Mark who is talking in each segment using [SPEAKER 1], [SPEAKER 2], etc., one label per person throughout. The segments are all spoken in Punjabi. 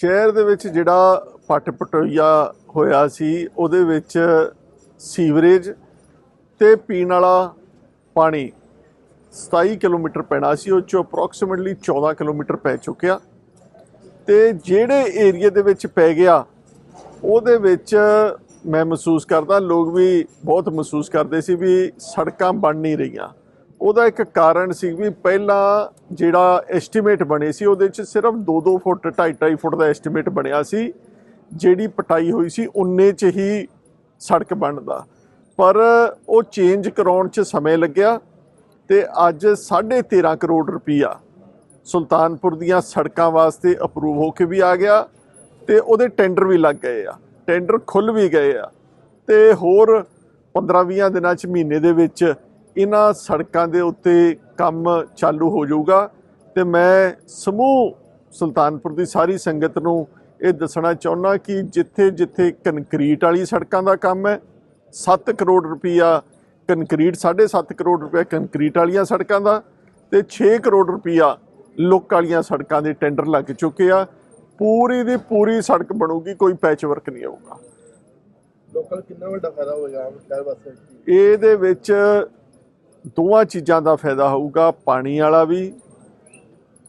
[SPEAKER 1] ਸ਼ਹਿਰ ਦੇ ਵਿੱਚ ਜਿਹੜਾ ਪੱਟ ਪਟੋਈਆ ਹੋਇਆ ਸੀ, ਉਹਦੇ ਵਿੱਚ ਸੀਵਰੇਜ ਤੇ ਪੀਣ ਵਾਲਾ ਪਾਣੀ 27 ਕਿਲੋਮੀਟਰ ਪੈਣਾ ਸੀ, ਉਹ ਚੋਂ ਅਪਰੋਕਸੀਮੇਟਲੀ 14 ਕਿਲੋਮੀਟਰ ਪੈ ਚੁੱਕਿਆ। ਤੇ ਜਿਹੜੇ ਏਰੀਆ ਦੇ ਵਿੱਚ ਪੈ ਗਿਆ, ਉਹਦੇ ਵਿੱਚ ਮੈਂ ਮਹਿਸੂਸ ਕਰਦਾ, ਲੋਕ ਵੀ ਬਹੁਤ ਮਹਿਸੂਸ ਕਰਦੇ ਸੀ ਵੀ ਸੜਕਾਂ ਬਣ ਨਹੀਂ ਰਹੀਆਂ। ਉਹਦਾ ਇੱਕ ਕਾਰਨ ਸੀ ਵੀ ਪਹਿਲਾਂ ਜਿਹੜਾ ਐਸਟੀਮੇਟ ਬਣੇ ਸੀ, ਉਹਦੇ ਚ ਸਿਰਫ 2-2 ਫੁੱਟ 2.5 ਫੁੱਟ ਦਾ ਐਸਟੀਮੇਟ ਬਣਿਆ ਸੀ, ਜਿਹੜੀ ਪਟਾਈ ਹੋਈ ਸੀ ਉਨੇ ਚ ਹੀ ਸੜਕ ਬਣਦਾ। ਪਰ ਉਹ ਚੇਂਜ ਕਰਾਉਣ ਚ ਸਮੇਂ ਲੱਗਿਆ ਤੇ ਅੱਜ 13.5 ਕਰੋੜ ਰੁਪਈਆ ਸੁਲਤਾਨਪੁਰ ਦੀਆਂ ਸੜਕਾਂ ਵਾਸਤੇ ਅਪਰੂਵ ਹੋ ਕੇ ਵੀ ਆ ਗਿਆ ਤੇ ਉਹਦੇ ਟੈਂਡਰ ਵੀ ਲੱਗ ਗਏ ਆ। ਟੈਂਡਰ ਖੁੱਲ ਵੀ ਗਏ ਆ ਤੇ ਹੋਰ 15-20 ਦਿਨਾਂ ਚ ਮਹੀਨੇ ਦੇ ਵਿੱਚ ਇਹਨਾਂ ਸੜਕਾਂ ਦੇ ਉੱਤੇ ਕੰਮ ਚਾਲੂ ਹੋ ਜਾਊਗਾ ਤੇ ਮੈਂ ਸਮੂਹ ਸੁਲਤਾਨਪੁਰ ਦੀ ਸਾਰੀ ਸੰਗਤ ਨੂੰ ਇਹ ਦੱਸਣਾ ਚਾਹੁੰਦਾ ਕਿ ਜਿੱਥੇ ਜਿੱਥੇ ਕੰਕਰੀਟ ਵਾਲੀ ਸੜਕਾਂ ਦਾ ਕੰਮ ਹੈ 7 ਕਰੋੜ ਰੁਪਈਆ ਕੰਕਰੀਟ 7.5 ਕਰੋੜ ਰੁਪਏ ਕੰਕਰੀਟ ਵਾਲੀਆਂ ਸੜਕਾਂ ਦਾ ਤੇ 6 ਕਰੋੜ ਰੁਪਈਆ ਲੁੱਕ ਵਾਲੀਆਂ ਸੜਕਾਂ ਦੇ ਟੈਂਡਰ ਲੱਗ ਚੁੱਕੇ ਆ। ਪੂਰੀ ਦੀ ਪੂਰੀ ਸੜਕ ਬਣੂਗੀ ਕੋਈ ਪੈਚ ਵਰਕ ਨਹੀਂ ਆਊਗਾ
[SPEAKER 2] ਲੋਕਾਂ ਨੂੰ ਕਿੰਨਾ ਵੱਡਾ ਫਾਇਦਾ ਹੋਏਗਾ ਸ਼ਹਿਰ
[SPEAKER 1] ਇਹਦੇ ਵਿੱਚ ਦੋਵਾਂ ਚੀਜ਼ਾਂ ਦਾ ਫਾਇਦਾ ਹੋਊਗਾ, ਪਾਣੀ ਵਾਲਾ ਵੀ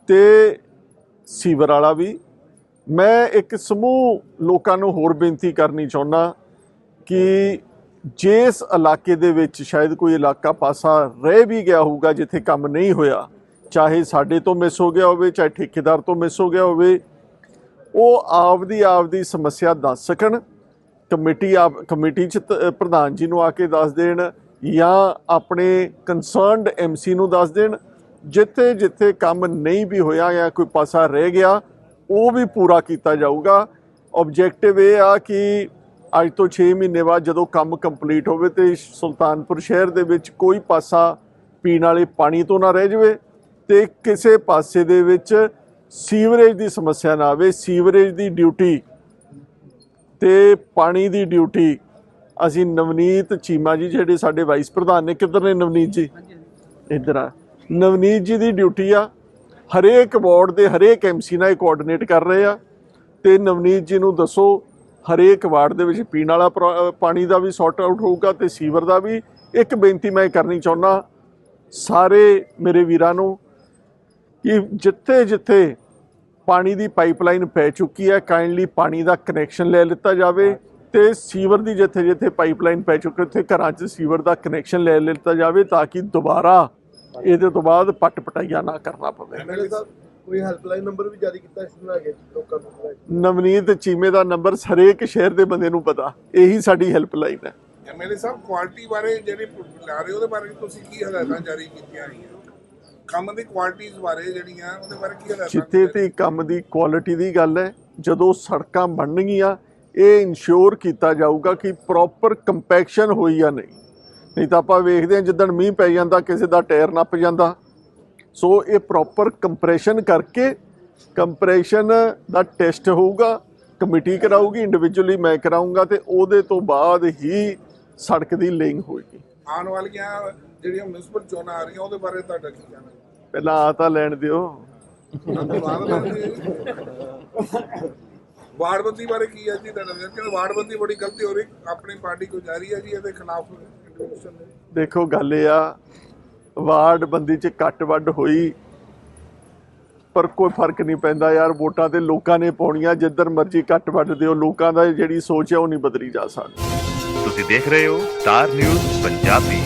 [SPEAKER 1] ਤੇ ਸੀਵਰ ਵਾਲਾ ਵੀ। ਮੈਂ ਇੱਕ ਸਮੂਹ ਲੋਕਾਂ ਨੂੰ ਹੋਰ ਬੇਨਤੀ ਕਰਨੀ ਚਾਹੁੰਦਾ ਕਿ ਜਿਸ ਇਲਾਕੇ ਦੇ ਵਿੱਚ ਸ਼ਾਇਦ ਕੋਈ ਇਲਾਕਾ ਪਾਸਾ ਰਹਿ ਵੀ ਗਿਆ ਹੋਊਗਾ, ਜਿੱਥੇ ਕੰਮ ਨਹੀਂ ਹੋਇਆ, ਚਾਹੇ ਸਾਡੇ ਤੋਂ ਮਿਸ ਹੋ ਗਿਆ ਹੋਵੇ, ਚਾਹੇ ਠੇਕੇਦਾਰ ਤੋਂ ਮਿਸ ਹੋ ਗਿਆ ਹੋਵੇ, ਉਹ ਆਪਦੀ ਆਪਦੀ ਸਮੱਸਿਆ ਦੱਸ ਸਕਣ। ਕਮੇਟੀ ਆਪ, ਕਮੇਟੀ ਚ ਤ- ਪ੍ਰਧਾਨ ਜੀ ਨੂੰ ਆ ਕੇ ਦੱਸ ਦੇਣ। ਜਾਂ ਆਪਣੇ ਕੰਸਰਨਡ ਐਮਸੀ ਨੂੰ ਦੱਸ ਦੇਣ, ਜਿੱਥੇ ਜਿੱਥੇ ਕੰਮ ਨਹੀਂ ਵੀ ਹੋਇਆ ਜਾਂ ਕੋਈ ਪਾਸਾ ਰਹਿ ਗਿਆ, ਉਹ ਵੀ ਪੂਰਾ ਕੀਤਾ ਜਾਊਗਾ। ਆਬਜੈਕਟਿਵ ਇਹ ਆ ਕਿ ਅੱਜ ਤੋਂ 6 ਮਹੀਨੇ ਬਾਅਦ ਜਦੋਂ ਕੰਮ ਕੰਪਲੀਟ ਹੋਵੇ ਤੇ ਸੁਲਤਾਨਪੁਰ ਸ਼ਹਿਰ ਦੇ ਵਿੱਚ ਕੋਈ ਪਾਸਾ ਪੀਣ ਵਾਲੇ ਪਾਣੀ ਤੋਂ ਨਾ ਰਹਿ ਜਾਵੇ ਤੇ ਕਿਸੇ ਪਾਸੇ ਦੇ ਵਿੱਚ ਸੀਵਰੇਜ ਦੀ ਸਮੱਸਿਆ ਨਾ ਆਵੇ। ਸੀਵਰੇਜ ਦੀ ਡਿਊਟੀ ਤੇ ਪਾਣੀ ਦੀ ਡਿਊਟੀ ਅਸੀਂ ਨਵਨੀਤ ਚੀਮਾ ਜੀ ਜਿਹੜੇ ਸਾਡੇ ਵਾਈਸ ਪ੍ਰਧਾਨ ਨੇ ਕਿੱਧਰ ਨੇ ਨਵਨੀਤ ਜੀ? ਇੱਧਰ ਆ। ਨਵਨੀਤ ਜੀ ਦੀ ਡਿਊਟੀ ਆ। ਹਰੇਕ ਵਾਰਡ ਦੇ ਹਰੇਕ ਐਮਸੀ ਨਾਲ ਕੋਆਰਡੀਨੇਟ ਕਰ ਰਹੇ ਆ। ਤੇ ਨਵਨੀਤ ਜੀ ਨੂੰ ਦੱਸੋ ਹਰੇਕ ਵਾਰਡ ਦੇ ਵਿੱਚ ਪੀਣ ਵਾਲਾ ਪਾਣੀ ਦਾ ਵੀ ਸੌਰਟ ਆਊਟ ਹੋਊਗਾ ਤੇ ਸੀਵਰ ਦਾ ਵੀ। ਇੱਕ ਬੇਨਤੀ ਮੈਂ ਕਰਨੀ ਚਾਹੁੰਦਾ ਸਾਰੇ ਮੇਰੇ ਵੀਰਾਂ ਨੂੰ ਕਿ ਜਿੱਥੇ ਜਿੱਥੇ ਪਾਣੀ ਦੀ ਪਾਈਪਲਾਈਨ ਪੈ ਚੁੱਕੀ ਹੈ ਕਾਈਂਡਲੀ ਪਾਣੀ ਦਾ ਕਨੈਕਸ਼ਨ ਲੈ ਲਿੱਤਾ ਜਾਵੇ। ਤੇ ਸੀਵਰ ਦੀ ਜਿੱਥੇ ਜਿੱਥੇ ਪਾਈਪਲਾਈਨ ਪੈ ਚੁੱਕੀ ਉੱਥੇ ਘਰਾਂ 'ਚ ਸੀਵਰ ਦਾ ਕਨੈਕਸ਼ਨ ਲੈ ਲਿੱਤਾ ਜਾਵੇ ਤਾਂ ਕਿ ਦੁਬਾਰਾ ਇਹਦੇ ਤੋਂ ਬਾਅਦ ਪੱਟ ਪਟਾਈਆ ਨਾ ਕਰਨਾ ਪਵੇ।
[SPEAKER 2] ਐਮਐਲਏ ਸਾਹਿਬ ਕੋਈ ਹੈਲਪਲਾਈਨ ਨੰਬਰ ਵੀ ਜਾਰੀ ਕੀਤਾ ਇਸ ਨੂੰ ਲੈ ਕੇ ਲੋਕਾਂ ਨੂੰ? ਲੈ ਕੇ?
[SPEAKER 1] ਨਵਨੀਤ ਚੀਮੇ ਦਾ ਨੰਬਰ ਹਰੇਕ ਸ਼ਹਿਰ ਦੇ ਬੰਦੇ ਨੂੰ ਪਤਾ ਇਹੀ ਸਾਡੀ ਹੈਲਪਲਾਈਨ ਹੈ।
[SPEAKER 3] ਐਮਐਲਏ ਸਾਹਿਬ ਕੁਆਲਿਟੀ ਬਾਰੇ ਜਿਹੜੇ ਲਾ ਰਹੇ ਉਹਦੇ ਬਾਰੇ ਤੁਸੀਂ ਕੀ ਹਦਾਇਤਾਂ ਜਾਰੀ ਕੀਤੀਆਂ ਹੋਈਆਂ ਕੰਮ ਦੀ ਕੁਆਲਿਟੀਆਂ ਬਾਰੇ ਜਿਹੜੀਆਂ ਉਹਦੇ ਬਾਰੇ ਕੀ ਹਦਾਇਤਾਂ
[SPEAKER 1] ਜਿੱਥੇ ਤੇ ਕੰਮ ਦੀ ਕੁਆਲਿਟੀ ਦੀ ਗੱਲ ਹੈ ਜਦੋਂ ਸੜਕਾਂ ਬਣਨਗੀਆਂ ਇਹ ਇਨਸ਼ੋਰ ਕੀਤਾ ਜਾਊਗਾ ਕਿ ਪ੍ਰੋਪਰ ਕੰਪੈਕਸ਼ਨ ਹੋਈ ਆ ਨਹੀਂ। ਨਹੀਂ ਤਾਂ ਆਪਾਂ ਵੇਖਦੇ ਹਾਂ ਜਿੱਦਣ ਮੀਂਹ ਪੈ ਜਾਂਦਾ ਕਿਸੇ ਦਾ ਟਾਇਰ ਨੱਪ ਜਾਂਦਾ। ਸੋ ਇਹ ਪ੍ਰੋਪਰ ਕੰਪਰੈਸ਼ਨ ਕਰਕੇ ਕੰਪਰੈਸ਼ਨ ਦਾ ਟੈਸਟ ਹੋਊਗਾ ਕਮੇਟੀ ਕਰਾਊਗੀ ਇੰਡੀਵਿਜੂਅਲੀ ਮੈਂ ਕਰਾਊਂਗਾ ਤੇ ਉਹਦੇ ਤੋਂ ਬਾਅਦ ਹੀ ਸੜਕ ਦੀ ਲੇਇੰਗ ਹੋਏਗੀ।
[SPEAKER 3] ਆਉਣ ਵਾਲੀਆਂ ਜਿਹੜੀਆਂ ਮਿਊਨਿਸਪਲ ਚੋਣਾਂ ਆ ਰਹੀਆਂ ਉਹਦੇ ਬਾਰੇ ਤੁਹਾਡਾ ਕੀ ਕਹਿਣਾ?
[SPEAKER 1] ਪਹਿਲਾਂ ਆ ਤਾਂ ਲੈਣ ਦਿਓ।
[SPEAKER 3] ਵਾਰਡਬੰਦੀ ਬਾਰੇ ਕੀ ਹੈ ਜੀ ਤੁਹਾਡਾ? ਕਿ ਵਾਰਡਬੰਦੀ ਬੜੀ ਗਲਤੀ ਹੋ ਰਹੀ ਆਪਣੀ ਪਾਰਟੀ ਕੋ ਜਾ ਰਹੀ ਹੈ ਜੀ ਇਹਦੇ ਖਿਲਾਫ
[SPEAKER 1] ਦੇਖੋ ਗੱਲ ਇਹ ਆ ਵਾਰਡ ਬੰਦੀ ਚ ਕੱਟ ਵੱਡ ਹੋਈ ਪਰ ਕੋਈ ਫ਼ਰਕ ਨਹੀਂ ਪੈਂਦਾ ਯਾਰ ਵੋਟਾਂ ਤੇ ਲੋਕਾਂ ਨੇ ਪਾਉਣੀਆਂ ਜਿੱਧਰ ਮਰਜ਼ੀ ਕੱਟ ਵੱਡ ਦਿਓ ਲੋਕਾਂ ਦਾ ਜਿਹੜੀ ਸੋਚ ਹੈ ਉਹ ਨਹੀਂ ਬਦਲੀ ਜਾ ਸਕਦੀ।
[SPEAKER 4] ਤੁਸੀਂ ਦੇਖ ਰਹੇ ਹੋ ਸਟਾਰ ਨਿਊਜ਼ ਪੰਜਾਬੀ।